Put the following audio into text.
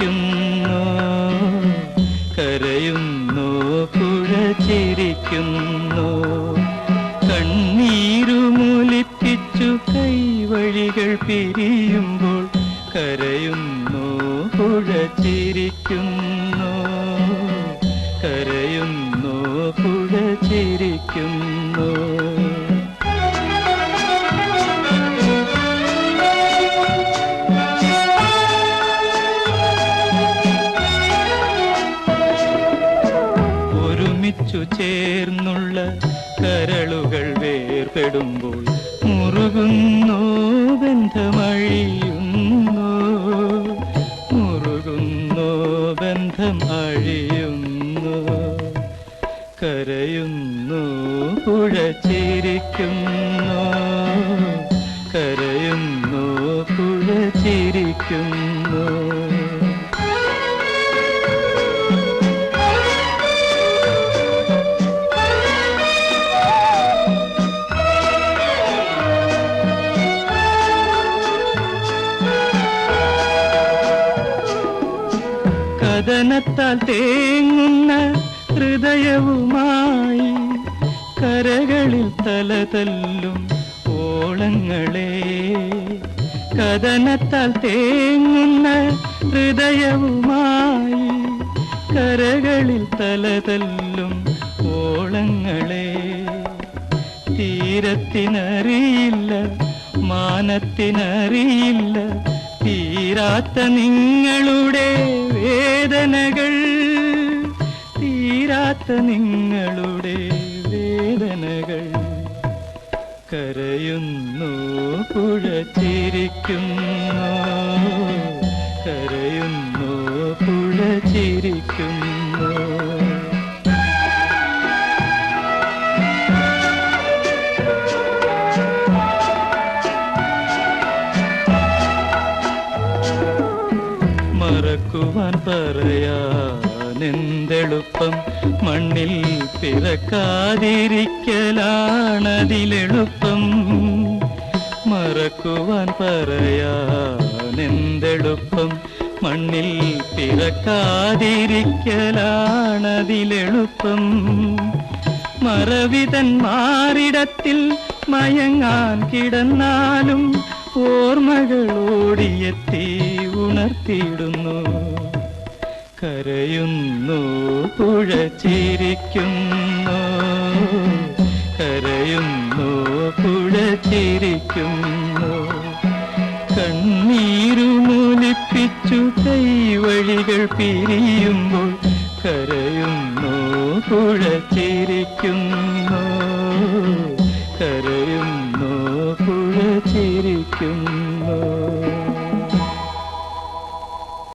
ചിരിക്കുന്നു കരയുന്നു പുഴ ചിരിക്കുന്നു കണ്ണീരുമൊലിപ്പിച്ചു കൈവഴികൾ പിരിയുമ്പോൾ കരയുന്നു പുഴ ചിരിക്കുന്നു കരയുന്നു പുഴ ചിരിക്കുന്നു ചേർന്നുള്ള കരളുകൾ വേർപെടുമ്പോൾ മുറുകുന്നു ബന്ധമഴിയുന്നു. മുറുകുന്നു ബന്ധം അഴിയുന്നു കരയുന്നു പുഴ ചിരിക്കുന്നു കരയുന്നു പുഴ ചിരിക്കുന്നു കഥനത്താൽ തേങ്ങുന്ന ഹൃദയവുമായി കരകളിൽ തലതല്ലും ഓളങ്ങളെ. കഥനത്താൽ തേങ്ങുന്ന ഹൃദയവുമായി കരകളിൽ തലതല്ലും ഓളങ്ങളെ. തീരത്തിനറിയില്ല മാനത്തിനറിയില്ല തീരാത്ത നിങ്ങളുടെ വേദനകൾ തീരാത്ത നിങ്ങളുടെ വേദനകൾ കരയുന്നു പുഴ ചിരിക്കുന്നു കരയുന്നു പുഴ ചിരിക്കുന്നു മറക്കുവാൻ പറയാനെന്തെളുപ്പം. മണ്ണിൽ പിറക്കാതിരിക്കലാണതിലെളുപ്പം. മറക്കുവാൻ പറയാനെന്തെളുപ്പം. മണ്ണിൽ പിറക്കാതിരിക്കലാണതിലെളുപ്പം. മറവിതൻ മാറിടത്തിൽ മയങ്ങാൻ കിടന്നാലും ഓർമ്മകൾ ഓടിയെത്തി ഉണർത്തിയിടുന്നു. കരയുന്നു പുഴ ചിരിക്കുന്നു കരയുന്നു പുഴ ചിരിക്കുന്നു കണ്ണീരുമൂലിപ്പിച്ചു കൈവഴികൾ പിരിയുമ്പോൾ കരയുന്നു പുഴ ചിരിക്കുന്നു